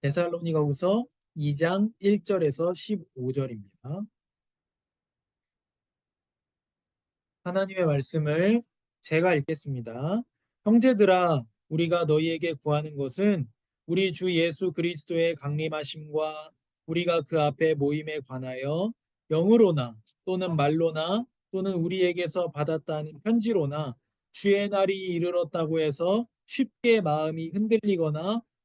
데살로니가후서 2장 1절에서 15절입니다. 하나님의 말씀을 제가 읽겠습니다. 형제들아 우리가 너희에게 구하는 것은 우리 주 예수 그리스도의 강림하심과 우리가 그 앞에 모임에 관하여 영으로나 또는 말로나 또는 우리에게서 받았다는 편지로나 주의 날이 이르렀다고 해서 쉽게 마음이 흔들리거나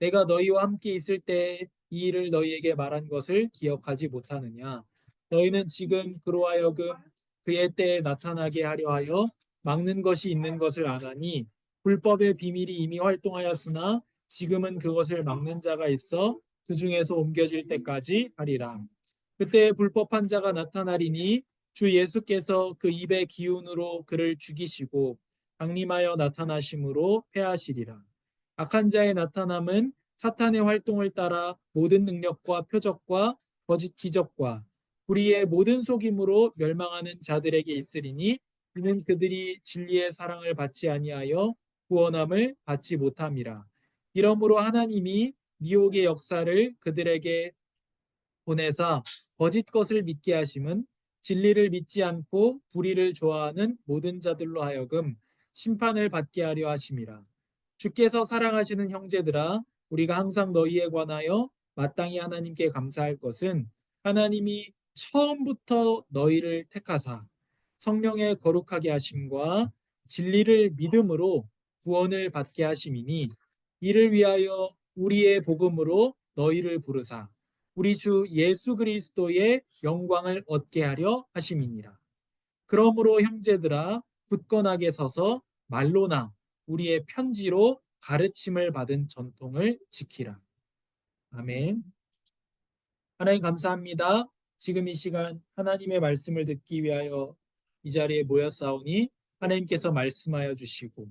내가 너희와 함께 있을 때 이 일을 너희에게 말한 것을 기억하지 못하느냐? 너희는 지금 그로 하여금 그의 때에 나타나게 하려 하여 막는 것이 있는 것을 아나니 불법의 비밀이 이미 활동하였으나 지금은 그것을 막는 자가 있어 그 중에서 옮겨질 때까지 하리라. 그때 불법한 자가 나타나리니 주 예수께서 그 입의 기운으로 그를 죽이시고 강림하여 나타나심으로 패하시리라. 악한 자의 나타남은 사탄의 활동을 따라 모든 능력과 표적과 거짓 기적과 우리의 모든 속임으로 멸망하는 자들에게 있으리니 이는 그들이 진리의 사랑을 받지 아니하여 구원함을 받지 못함이라. 이러므로 하나님이 미혹의 역사를 그들에게 보내사 거짓 것을 믿게 하심은 진리를 믿지 않고 불의를 좋아하는 모든 자들로 하여금 심판을 받게 하려 하심이라. 주께서 사랑하시는 형제들아 우리가 항상 너희에 관하여 마땅히 하나님께 감사할 것은 하나님이 처음부터 너희를 택하사 성령의 거룩하게 하심과 진리를 믿음으로 구원을 받게 하심이니 이를 위하여 우리의 복음으로 너희를 부르사 우리 주 예수 그리스도의 영광을 얻게 하려 하심이니라. 그러므로 형제들아 굳건하게 서서 말로나 우리의 편지로 가르침을 받은 전통을 지키라. 아멘. 하나님 감사합니다. 지금 이 시간 하나님의 말씀을 듣기 위하여 이 자리에 모였사오니 하나님께서 말씀하여 주시고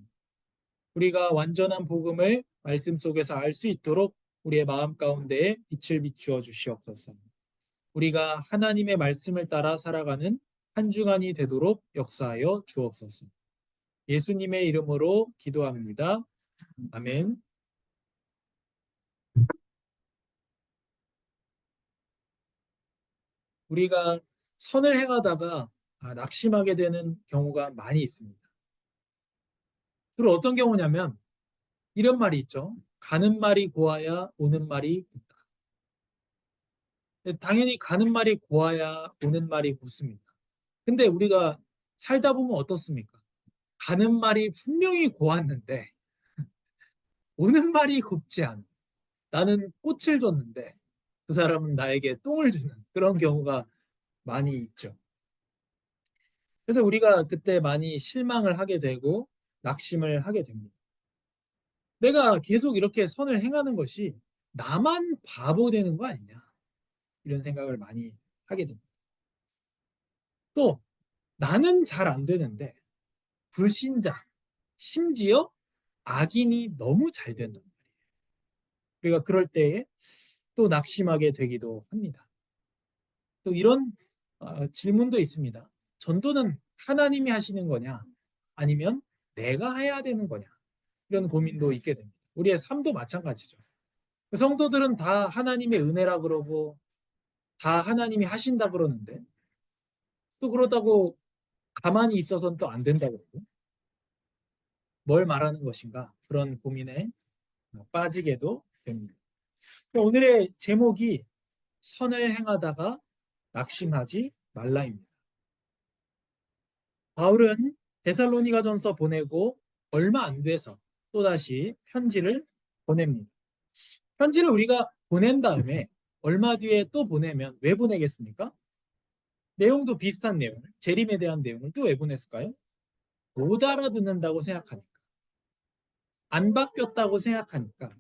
우리가 완전한 복음을 말씀 속에서 알 수 있도록 우리의 마음 가운데에 빛을 비추어 주시옵소서. 우리가 하나님의 말씀을 따라 살아가는 한 주간이 되도록 역사하여 주옵소서. 예수님의 이름으로 기도합니다. 아멘. 우리가 선을 행하다가 아, 낙심하게 되는 경우가 많이 있습니다. 주로 어떤 경우냐면 이런 말이 있죠. 가는 말이 고와야 오는 말이 굳다. 당연히 가는 말이 고와야 오는 말이 굳습니다. 근데 우리가 살다 보면 어떻습니까? 가는 말이 분명히 고왔는데 오는 말이 곱지 않아. 나는 꽃을 줬는데 그 사람은 나에게 똥을 주는 그런 경우가 많이 있죠. 그래서 우리가 그때 많이 실망을 하게 되고 낙심을 하게 됩니다. 내가 계속 이렇게 선을 행하는 것이 나만 바보 되는 거 아니냐. 이런 생각을 많이 하게 됩니다. 또 나는 잘 안 되는데 불신자, 심지어 악인이 너무 잘 된단 말이에요. 우리가 그럴 때에 또 낙심하게 되기도 합니다. 또 이런 어, 질문도 있습니다. 전도는 하나님이 하시는 거냐? 아니면 내가 해야 되는 거냐? 이런 고민도 있게 됩니다. 우리의 삶도 마찬가지죠. 성도들은 다 하나님의 은혜라 그러고 다 하나님이 하신다 그러는데 또 그렇다고 가만히 있어서는 또 안 된다 그러고 뭘 말하는 것인가 그런 고민에 빠지게도 됩니다. 오늘의 제목이 선을 행하다가 낙심하지 말라입니다. 바울은 데살로니가전서 보내고 얼마 안 돼서 또다시 편지를 보냅니다. 편지를 우리가 보낸 다음에 얼마 뒤에 또 보내면 왜 보내겠습니까? 내용도 비슷한 내용을, 재림에 대한 내용을 또 왜 보냈을까요? 못 알아듣는다고 생각하니까. 안 바뀌었다고 생각하니까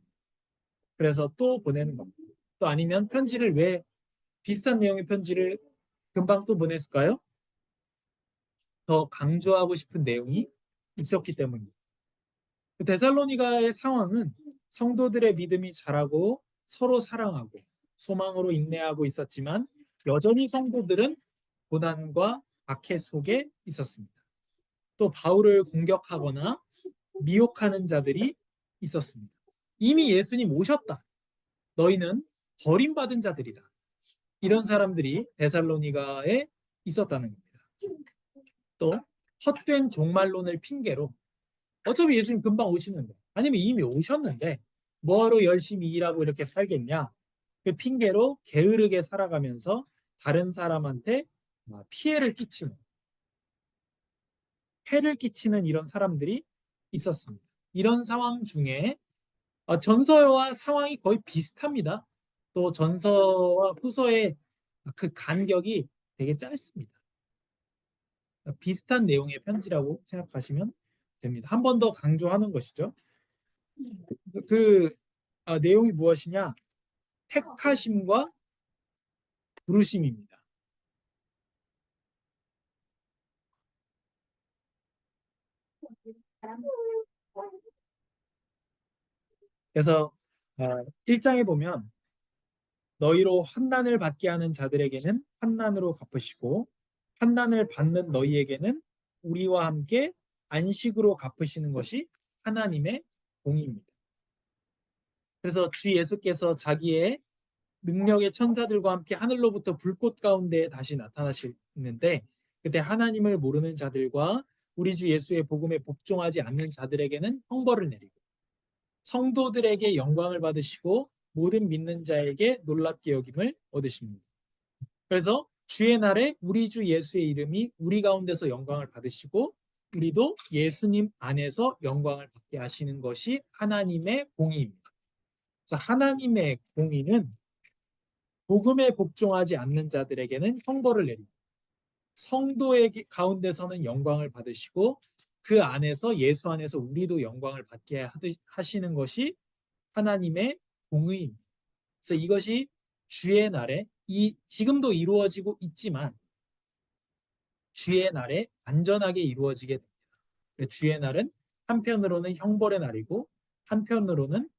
그래서 또 보내는 겁니다. 또 아니면 편지를 왜 비슷한 내용의 편지를 금방 또 보냈을까요? 더 강조하고 싶은 내용이 있었기 때문입니다. 데살로니가의 상황은 성도들의 믿음이 자라고 서로 사랑하고 소망으로 인내하고 있었지만 여전히 성도들은 고난과 박해 속에 있었습니다. 또 바울을 공격하거나 미혹하는 자들이 있었습니다. 이미 예수님 오셨다. 너희는 버림받은 자들이다. 이런 사람들이 데살로니가에 있었다는 겁니다. 또 헛된 종말론을 핑계로 어차피 예수님 금방 오시는데 아니면 이미 오셨는데 뭐하러 열심히 일하고 이렇게 살겠냐 그 핑계로 게으르게 살아가면서 다른 사람한테 피해를 끼치는 해를 끼치는 이런 사람들이 있었습니다. 이런 상황 중에 어, 전서와 상황이 거의 비슷합니다. 또 전서와 후서의 그 간격이 되게 짧습니다. 비슷한 내용의 편지라고 생각하시면 됩니다. 한 번 더 강조하는 것이죠. 그 아, 내용이 무엇이냐? 택하심과 부르심입니다. 그래서 1장에 아, 보면 너희로 환난을 받게 하는 자들에게는 환난으로 갚으시고 환난을 받는 너희에게는 우리와 함께 안식으로 갚으시는 것이 하나님의 공의입니다. 그래서 주 예수께서 자기의 능력의 천사들과 함께 하늘로부터 불꽃 가운데 다시 나타나시는데 그때 하나님을 모르는 자들과 우리 주 예수의 복음에 복종하지 않는 자들에게는 형벌을 내리고 성도들에게 영광을 받으시고 모든 믿는 자에게 놀랍게 여김을 얻으십니다. 그래서 주의 날에 우리 주 예수의 이름이 우리 가운데서 영광을 받으시고 우리도 예수님 안에서 영광을 받게 하시는 것이 하나님의 공의입니다. 그래서 하나님의 공의는 복음에 복종하지 않는 자들에게는 형벌을 내리고 성도의 가운데서는 영광을 받으시고 그 안에서 예수 안에서 우리도 영광을 받게 하시는 것이 하나님의 공의입니다. 그래서 이것이 주의 날에 이 지금도 이루어지고 있지만 주의 날에 안전하게 이루어지게 됩니다. 주의 날은 한편으로는 형벌의 날이고 한편으로는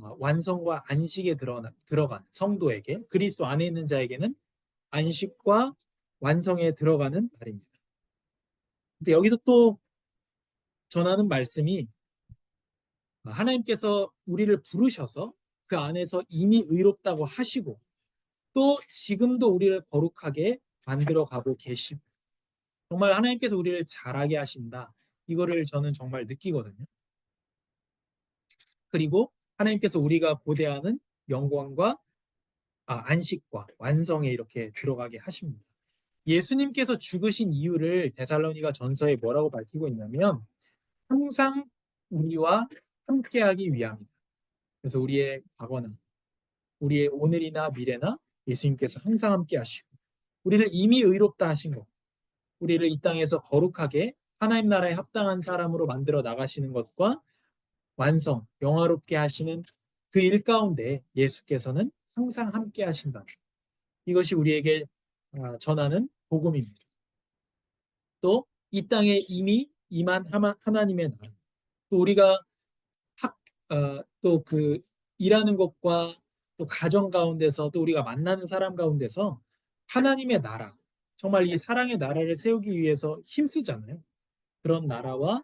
어, 완성과 안식에 들어간 성도에게 그리스도 안에 있는 자에게는 안식과 완성에 들어가는 날입니다. 근데 여기서 또 전하는 말씀이 하나님께서 우리를 부르셔서 그 안에서 이미 의롭다고 하시고 또 지금도 우리를 거룩하게 만들어 가고 계시고 정말 하나님께서 우리를 잘하게 하신다. 이거를 저는 정말 느끼거든요. 그리고 하나님께서 우리가 보대하는 영광과 아, 안식과 완성에 이렇게 들어가게 하십니다. 예수님께서 죽으신 이유를 데살로니가 전서에 뭐라고 밝히고 있냐면 항상 우리와 함께하기 위함이다. 그래서 우리의 과거나 우리의 오늘이나 미래나 예수님께서 항상 함께 하시고 우리를 이미 의롭다 하신 것 우리를 이 땅에서 거룩하게 하나님 나라에 합당한 사람으로 만들어 나가시는 것과 완성, 영화롭게 하시는 그 일 가운데 예수께서는 항상 함께 하신다. 이것이 우리에게 아, 전하는 복음입니다. 또 이 땅에 이미 임한 하나님의 나라, 또 우리가 어, 또그 일하는 것과 또 가정 가운데서 또 우리가 만나는 사람 가운데서 하나님의 나라, 정말 이 사랑의 나라를 세우기 위해서 힘쓰잖아요. 그런 나라와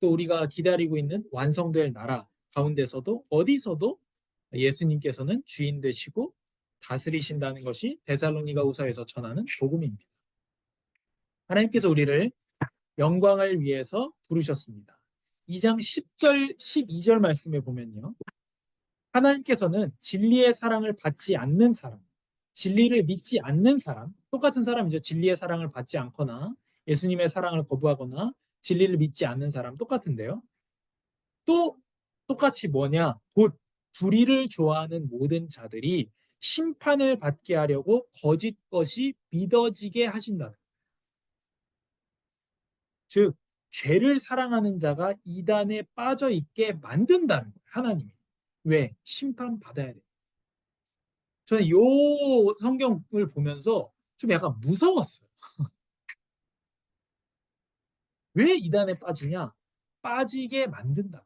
또 우리가 기다리고 있는 완성될 나라 가운데서도 어디서도 예수님께서는 주인 되시고 다스리신다는 것이 데살로니가 우사에서 전하는 복음입니다. 하나님께서 우리를 영광을 위해서 부르셨습니다. 2장 10절, 12절 말씀에 보면요. 하나님께서는 진리의 사랑을 받지 않는 사람, 진리를 믿지 않는 사람, 똑같은 사람이죠. 진리의 사랑을 받지 않거나 예수님의 사랑을 거부하거나 진리를 믿지 않는 사람 똑같은데요. 또 똑같이 뭐냐? 곧 불의를 좋아하는 모든 자들이 심판을 받게 하려고 거짓 것이 믿어지게 하신다는. 즉 죄를 사랑하는 자가 이단에 빠져 있게 만든다는 거예요. 하나님이. 왜? 심판 받아야 돼. 저는 요 성경을 보면서 좀 약간 무서웠어요. 왜 이단에 빠지냐? 빠지게 만든다.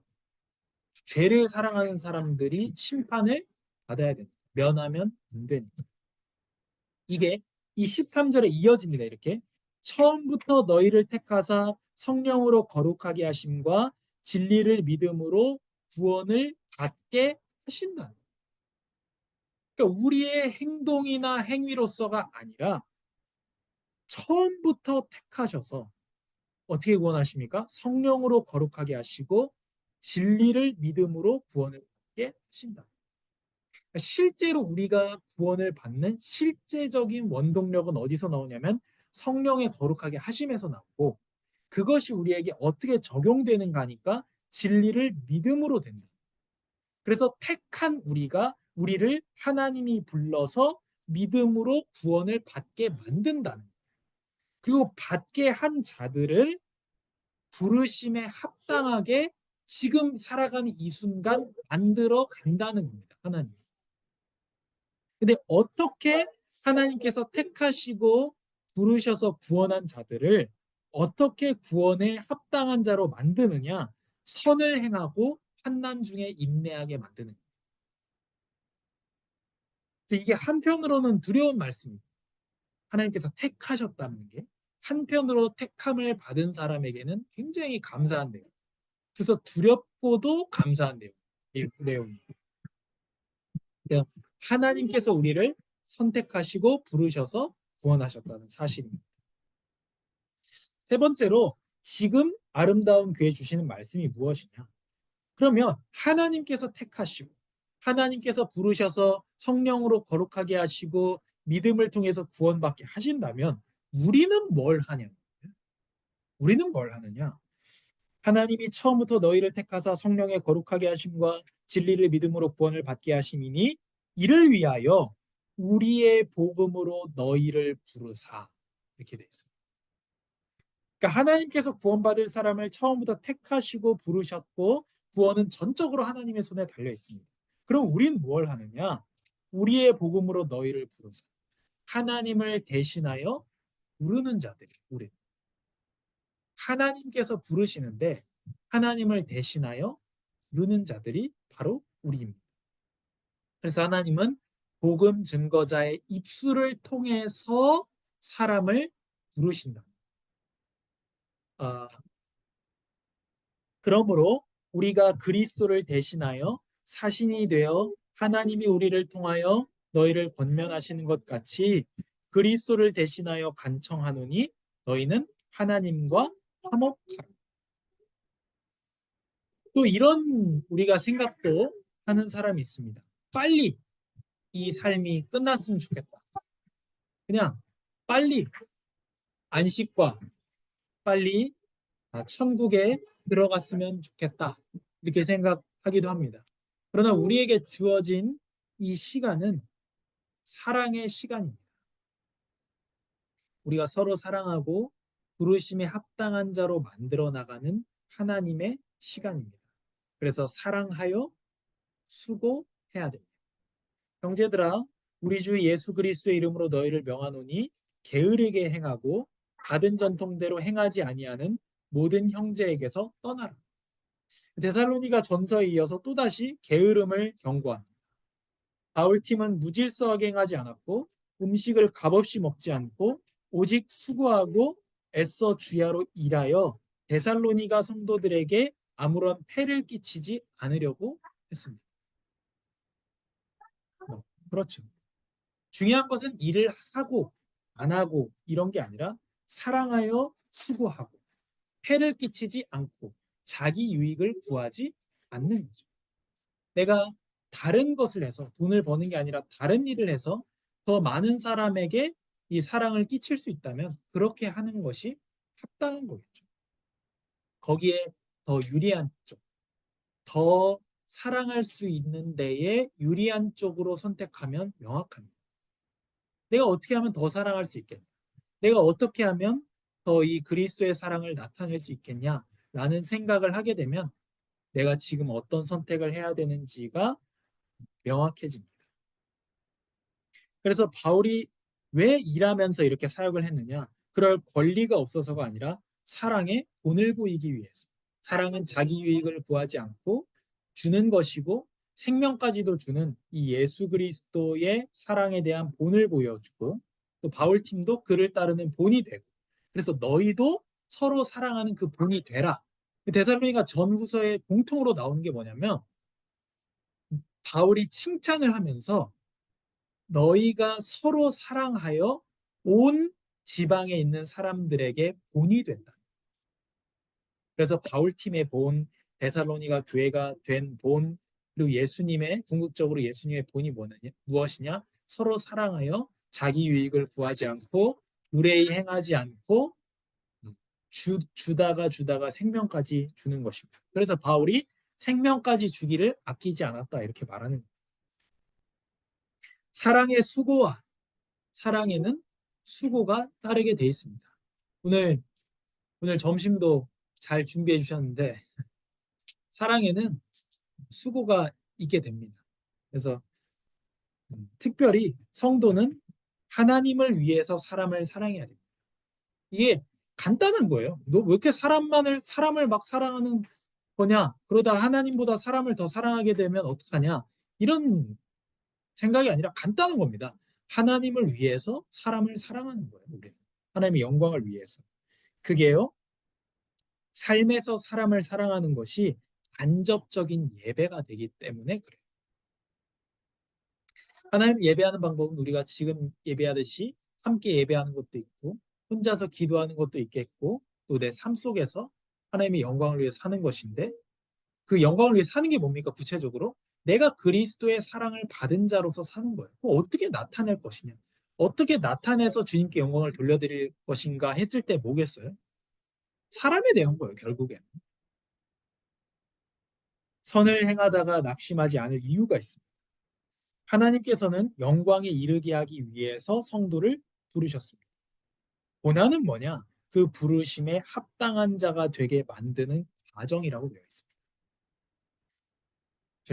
죄를 사랑하는 사람들이 심판을 받아야 된다. 면하면 안 되니까. 이게 이 13절에 이어집니다. 이렇게 처음부터 너희를 택하사 성령으로 거룩하게 하심과 진리를 믿음으로 구원을 받게 하신다. 그러니까 우리의 행동이나 행위로서가 아니라 처음부터 택하셔서 어떻게 구원하십니까? 성령으로 거룩하게 하시고 진리를 믿음으로 구원을 받게 하신다. 그러니까 실제로 우리가 구원을 받는 실제적인 원동력은 어디서 나오냐면 성령의 거룩하게 하심에서 나오고 그것이 우리에게 어떻게 적용되는가 하니까 진리를 믿음으로 된다. 그래서 택한 우리가 우리를 하나님이 불러서 믿음으로 구원을 받게 만든다는 거예요. 그리고 받게 한 자들을 부르심에 합당하게 지금 살아가는 이 순간 만들어 간다는 겁니다. 하나님. 근데 어떻게 하나님께서 택하시고 부르셔서 구원한 자들을 어떻게 구원에 합당한 자로 만드느냐? 선을 행하고 환난 중에 인내하게 만드는. 이게 한편으로는 두려운 말씀입니다. 하나님께서 택하셨다는 게 한편으로 택함을 받은 사람에게는 굉장히 감사한 내용. 그래서 두렵고도 감사한 내용. 내용입니다. 하나님께서 우리를 선택하시고 부르셔서 구원하셨다는 사실입니다. 세 번째로 지금 아름다운 교회 주시는 말씀이 무엇이냐? 그러면 하나님께서 택하시고 하나님께서 부르셔서 성령으로 거룩하게 하시고 믿음을 통해서 구원받게 하신다면 우리는 뭘 하냐? 우리는 뭘 하느냐? 하나님이 처음부터 너희를 택하사 성령의 거룩하게 하심과 진리를 믿음으로 구원을 받게 하심이니 이를 위하여 우리의 복음으로 너희를 부르사 이렇게 되어 있습니다. 그러니까 하나님께서 구원받을 사람을 처음부터 택하시고 부르셨고 구원은 전적으로 하나님의 손에 달려 있습니다. 그럼 우린 뭘 하느냐? 우리의 복음으로 너희를 부르사 하나님을 대신하여 부르는 자들이 우리 하나님께서 부르시는데 하나님을 대신하여 부르는 자들이 바로 우리입니다. 그래서 하나님은 복음 증거자의 입술을 통해서 사람을 부르신다. 아, 그러므로 우리가 그리스도를 대신하여 사신이 되어 하나님이 우리를 통하여 너희를 권면하시는 것 같이 그리스도를 대신하여 간청하노니 너희는 하나님과 화목하라. 또 이런 우리가 생각도 하는 사람이 있습니다. 빨리 이 삶이 끝났으면 좋겠다. 그냥 빨리 안식과 빨리 아, 천국에 들어갔으면 좋겠다. 이렇게 생각하기도 합니다. 그러나 우리에게 주어진 이 시간은 사랑의 시간입니다. 우리가 서로 사랑하고 부르심에 합당한 자로 만들어 나가는 하나님의 시간입니다. 그래서 사랑하여 수고해야 됩니다. 형제들아 우리 주 예수 그리스도의 이름으로 너희를 명하노니 게으르게 행하고 받은 전통대로 행하지 아니하는 모든 형제에게서 떠나라. 데살로니가 전서에 이어서 또다시 게으름을 경고합니다. 바울팀은 무질서하게 행하지 않았고 음식을 값없이 먹지 않고 오직 수고하고 애써 주야로 일하여 데살로니가 성도들에게 아무런 폐를 끼치지 않으려고 했습니다. 어, 그렇죠. 중요한 것은 일을 하고 안 하고 이런 게 아니라 사랑하여 수고하고 폐를 끼치지 않고 자기 유익을 구하지 않는 거죠. 내가 다른 것을 해서 돈을 버는 게 아니라 다른 일을 해서 더 많은 사람에게 이 사랑을 끼칠 수 있다면 그렇게 하는 것이 합당한 거겠죠. 거기에 더 유리한 쪽, 더 사랑할 수 있는 데에 유리한 쪽으로 선택하면 명확합니다. 내가 어떻게 하면 더 사랑할 수 있겠냐? 내가 어떻게 하면 더 이 그리스도의 사랑을 나타낼 수 있겠냐 라는 생각을 하게 되면 내가 지금 어떤 선택을 해야 되는지가 명확해집니다. 그래서 바울이 왜 일하면서 이렇게 사역을 했느냐? 그럴 권리가 없어서가 아니라 사랑에 본을 보이기 위해서. 사랑은 자기 유익을 구하지 않고 주는 것이고 생명까지도 주는 이 예수 그리스도의 사랑에 대한 본을 보여주고 또 바울 팀도 그를 따르는 본이 되고 그래서 너희도 서로 사랑하는 그 본이 되라. 데살로니가 전후서에 공통으로 나오는 게 뭐냐면 바울이 칭찬을 하면서 너희가 서로 사랑하여 온 지방에 있는 사람들에게 본이 된다. 그래서 바울 팀의 본, 데살로니가 교회가 된 본, 그리고 예수님의 궁극적으로 예수님의 본이 뭐느냐, 무엇이냐? 서로 사랑하여 자기 유익을 구하지 않고 무례히 행하지 않고 주, 주다가 주다가 생명까지 주는 것입니다. 그래서 바울이 생명까지 주기를 아끼지 않았다 이렇게 말하는 거예요. 사랑의 수고와 사랑에는 수고가 따르게 돼 있습니다. 오늘 오늘 점심도 잘 준비해 주셨는데 사랑에는 수고가 있게 됩니다. 그래서 음, 특별히 성도는 하나님을 위해서 사람을 사랑해야 됩니다. 이게 간단한 거예요. 너 왜 이렇게 사람만을 사람을 막 사랑하는 거냐? 그러다 하나님보다 사람을 더 사랑하게 되면 어떡하냐? 이런 생각이 아니라 간단한 겁니다. 하나님을 위해서 사람을 사랑하는 거예요. 우리는 하나님의 영광을 위해서. 그게요. 삶에서 사람을 사랑하는 것이 간접적인 예배가 되기 때문에 그래요. 하나님 예배하는 방법은 우리가 지금 예배하듯이 함께 예배하는 것도 있고 혼자서 기도하는 것도 있겠고 또 내 삶 속에서 하나님의 영광을 위해 사는 것인데 그 영광을 위해 사는 게 뭡니까 구체적으로 내가 그리스도의 사랑을 받은 자로서 사는 거예요. 어떻게 나타낼 것이냐? 어떻게 나타내서 주님께 영광을 돌려드릴 것인가 했을 때 뭐겠어요? 사람에 대한 거예요, 결국엔. 선을 행하다가 낙심하지 않을 이유가 있습니다. 하나님께서는 영광에 이르게 하기 위해서 성도를 부르셨습니다. 고난은 뭐냐? 그 부르심에 합당한 자가 되게 만드는 과정이라고 되어 있습니다.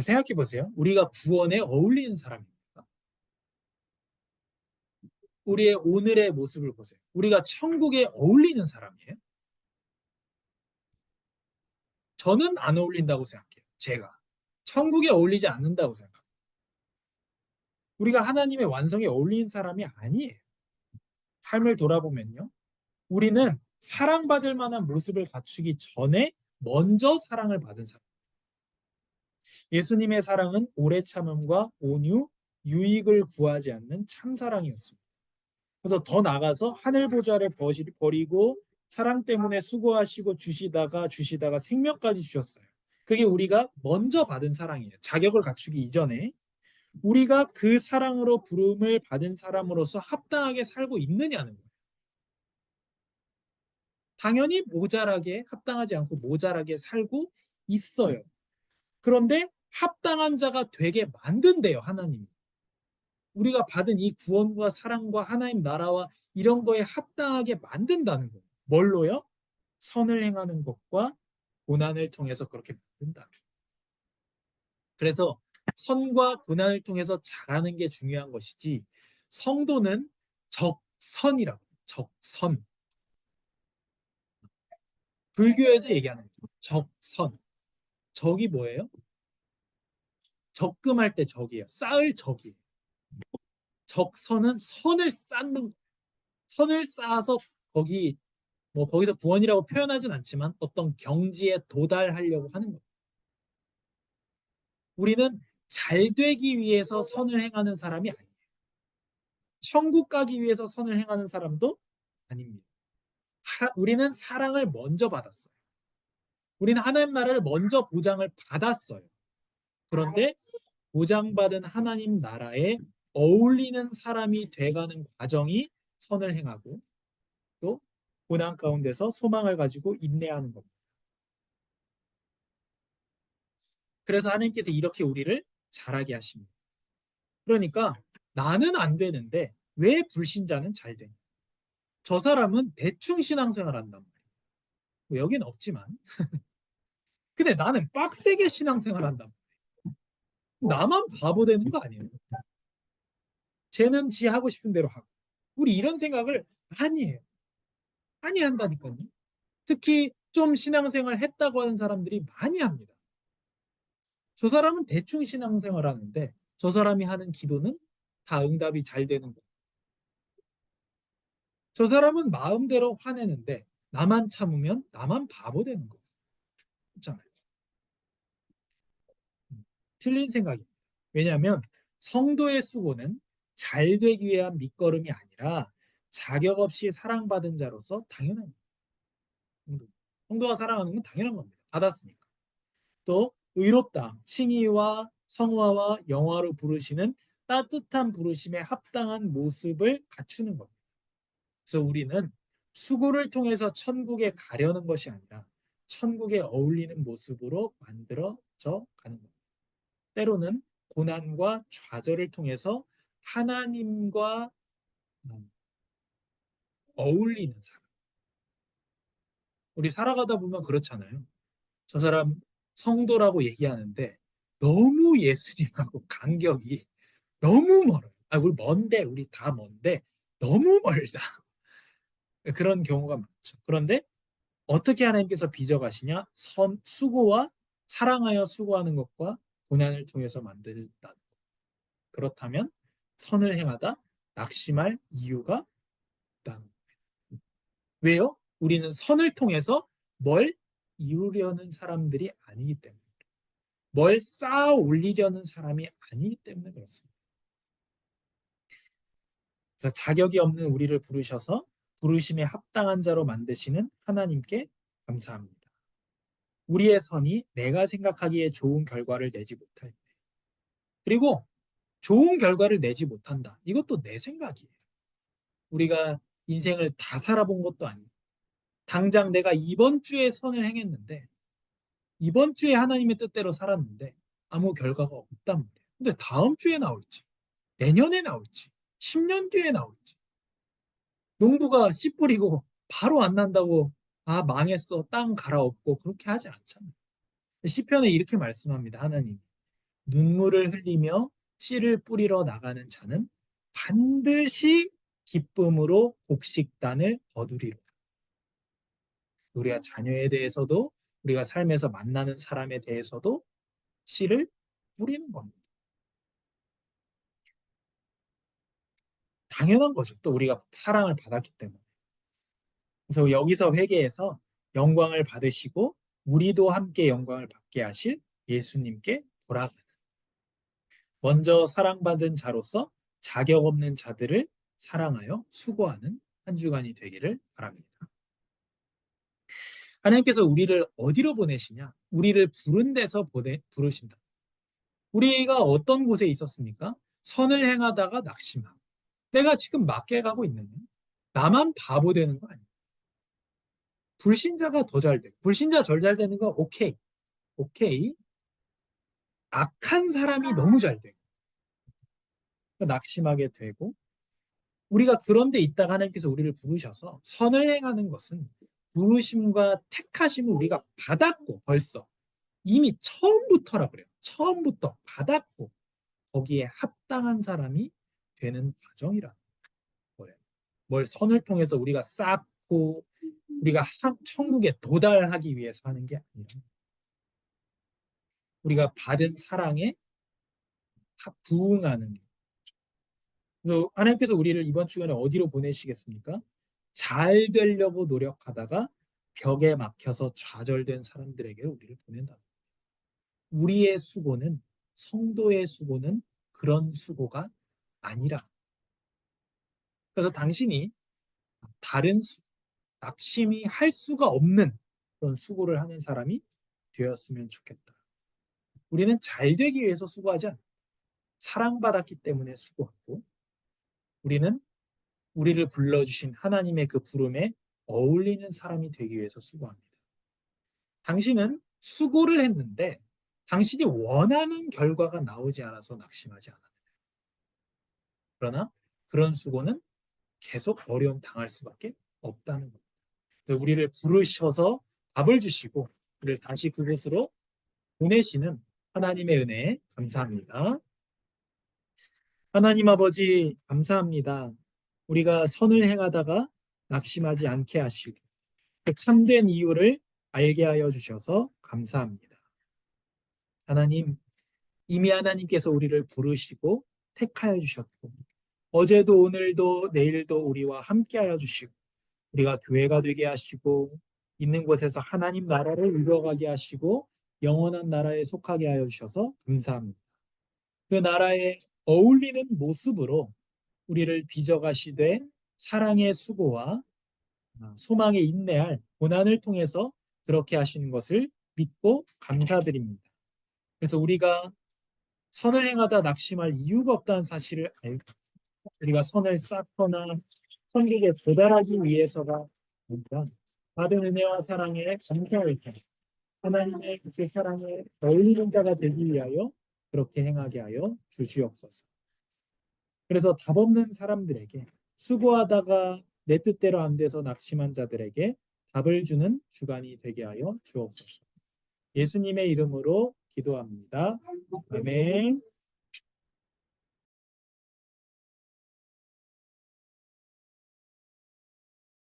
생각해 보세요. 우리가 구원에 어울리는 사람입니까? 우리의 오늘의 모습을 보세요. 우리가 천국에 어울리는 사람이에요? 저는 안 어울린다고 생각해요. 제가. 천국에 어울리지 않는다고 생각합니다. 우리가 하나님의 완성에 어울리는 사람이 아니에요. 삶을 돌아보면요. 우리는 사랑받을 만한 모습을 갖추기 전에 먼저 사랑을 받은 사람. 예수님의 사랑은 오래 참음과 온유, 유익을 구하지 않는 참사랑이었습니다. 그래서 더 나가서 하늘 보좌를 버리고 사랑 때문에 수고하시고 주시다가 주시다가 생명까지 주셨어요. 그게 우리가 먼저 받은 사랑이에요. 자격을 갖추기 이전에 우리가 그 사랑으로 부름을 받은 사람으로서 합당하게 살고 있느냐는 거예요. 당연히 모자라게 합당하지 않고 모자라게 살고 있어요. 그런데 합당한 자가 되게 만든대요, 하나님이. 우리가 받은 이 구원과 사랑과 하나님 나라와 이런 거에 합당하게 만든다는 거예요. 뭘로요? 선을 행하는 것과 고난을 통해서 그렇게 만든다. 그래서 선과 고난을 통해서 잘하는 게 중요한 것이지 성도는 적선이라고 적선. 불교에서 얘기하는 거죠. 적선. 적이 뭐예요? 적금할 때 적이에요. 쌓을 적이. 적선은 선을 쌓는 선을 쌓아서 거기 뭐 거기서 구원이라고 표현하진 않지만 어떤 경지에 도달하려고 하는 거예요. 우리는 잘 되기 위해서 선을 행하는 사람이 아니에요. 천국 가기 위해서 선을 행하는 사람도 아닙니다. 하, 우리는 사랑을 먼저 받았어요. 우리는 하나님 나라를 먼저 보장을 받았어요. 그런데 보장받은 하나님 나라에 어울리는 사람이 돼가는 과정이 선을 행하고 또 고난 가운데서 소망을 가지고 인내하는 겁니다. 그래서 하나님께서 이렇게 우리를 잘하게 하십니다. 그러니까 나는 안 되는데 왜 불신자는 잘 되냐? 저 사람은 대충 신앙생활 한단 말이에요. 뭐 여기는 없지만 근데 나는 빡세게 신앙생활 한다. 나만 바보 되는 거 아니에요? 쟤는 지 하고 싶은 대로 하고. 우리 이런 생각을 많이 해요. 많이 한다니까요. 특히 좀 신앙생활 했다고 하는 사람들이 많이 합니다. 저 사람은 대충 신앙생활 하는데 저 사람이 하는 기도는 다 응답이 잘 되는 거예요. 저 사람은 마음대로 화내는데 나만 참으면 나만 바보 되는 거예요. 있잖아요. 음, 틀린 생각입니다. 왜냐하면 성도의 수고는 잘 되기 위한 밑거름이 아니라 자격 없이 사랑받은 자로서 당연한 거예요. 성도. 성도가 사랑하는 건 당연한 겁니다. 받았으니까. 또 의롭다, 칭의와 성화와 영화로 부르시는 따뜻한 부르심에 합당한 모습을 갖추는 겁니다. 그래서 우리는 수고를 통해서 천국에 가려는 것이 아니라 천국에 어울리는 모습으로 만들어져 가는 겁니다. 때로는 고난과 좌절을 통해서 하나님과 음, 어울리는 사람. 우리 살아가다 보면 그렇잖아요. 저 사람 성도라고 얘기하는데 너무 예수님하고 간격이 너무 멀어요. 아, 우리 먼데, 우리 다 먼데 너무 멀다. 그런 경우가 많죠. 그런데 어떻게 하나님께서 빚어가시냐? 선, 수고와 사랑하여 수고하는 것과 고난을 통해서 만들다. 그렇다면 선을 행하다 낙심할 이유가. 왜요? 우리는 선을 통해서 뭘 이루려는 사람들이 아니기 때문에 뭘 쌓아 올리려는 사람이 아니기 때문에 그렇습니다. 그래서 자격이 없는 우리를 부르셔서 부르심에 합당한 자로 만드시는 하나님께 감사합니다. 우리의 선이 내가 생각하기에 좋은 결과를 내지 못할 때 그리고 좋은 결과를 내지 못한다. 이것도 내 생각이에요. 우리가 인생을 다 살아본 것도 아니고 당장 내가 이번 주에 선을 행했는데 이번 주에 하나님의 뜻대로 살았는데 아무 결과가 없다면 돼. 근데 다음 주에 나올지 내년에 나올지 10년 뒤에 나올지 농부가 씨 뿌리고 바로 안 난다고 아 망했어 땅 갈아엎고 그렇게 하지 않잖아요. 시편에 이렇게 말씀합니다. 하나님 눈물을 흘리며 씨를 뿌리러 나가는 자는 반드시 기쁨으로 곡식단을 거두리로. 우리가 자녀에 대해서도 우리가 삶에서 만나는 사람에 대해서도 씨를 뿌리는 겁니다. 당연한 거죠. 또 우리가 사랑을 받았기 때문에. 그래서 여기서 회개해서 영광을 받으시고 우리도 함께 영광을 받게 하실 예수님께 돌아가는. 먼저 사랑받은 자로서 자격 없는 자들을 사랑하여 수고하는 한 주간이 되기를 바랍니다. 하나님께서 우리를 어디로 보내시냐? 우리를 부른 데서 보내, 부르신다. 우리가 어떤 곳에 있었습니까? 선을 행하다가 낙심하고. 내가 지금 맞게 가고 있는 나만 바보 되는 거 아니야. 불신자가 더잘 되고, 불신자 절 잘 되는 거 오케이. 오케이. 악한 사람이 너무 잘 되고, 낙심하게 되고, 우리가 그런 데 있다가 하나님께서 우리를 부르셔서 선을 행하는 것은 부르심과 택하심을 우리가 받았고 벌써 이미 처음부터라 그래요. 처음부터 받았고 거기에 합당한 사람이 되는 과정이라는 거예요. 뭘 선을 통해서 우리가 쌓고 우리가 천국에 도달하기 위해서 하는 게 아니라 우리가 받은 사랑에 부응하는 그래서 하나님께서 우리를 이번 주간에 어디로 보내시겠습니까? 잘 되려고 노력하다가 벽에 막혀서 좌절된 사람들에게 우리를 보낸다. 우리의 수고는 성도의 수고는 그런 수고가 아니라. 그래서 당신이 다른 수, 낙심이 할 수가 없는 그런 수고를 하는 사람이 되었으면 좋겠다. 우리는 잘 되기 위해서 수고하지 않아. 사랑받았기 때문에 수고하고 우리는 우리를 불러주신 하나님의 그 부름에 어울리는 사람이 되기 위해서 수고합니다. 당신은 수고를 했는데 당신이 원하는 결과가 나오지 않아서 낙심하지 않았느냐. 그러나 그런 수고는 계속 어려움 당할 수밖에 없다는 겁니다. 우리를 부르셔서 답을 주시고 우리를 다시 그곳으로 보내시는 하나님의 은혜에 감사합니다. 하나님 아버지 감사합니다. 우리가 선을 행하다가 낙심하지 않게 하시고 그 참된 이유를 알게 하여 주셔서 감사합니다. 하나님, 이미 하나님께서 우리를 부르시고 택하여 주셨고 어제도 오늘도 내일도 우리와 함께하여 주시고 우리가 교회가 되게 하시고 있는 곳에서 하나님 나라를 이루어가게 하시고 영원한 나라에 속하게 하여 주셔서 감사합니다. 그 나라에 어울리는 모습으로 우리를 빚어가시되 사랑의 수고와 소망의 인내할 고난을 통해서 그렇게 하시는 것을 믿고 감사드립니다. 그래서 우리가 선을 행하다 낙심할 이유가 없다는 사실을 알고 우리가 선을 쌓거나 선객에 도달하기 위해서가 아니라 받은 은혜와 사랑에 감사할 때 하나님의 그 사랑에 어울리는 자가 되기 위하여 그렇게 행하게 하여 주시옵소서. 그래서 답 없는 사람들에게 수고하다가 내 뜻대로 안 돼서 낙심한 자들에게 답을 주는 주간이 되게 하여 주옵소서. 예수님의 이름으로 기도합니다. 아멘.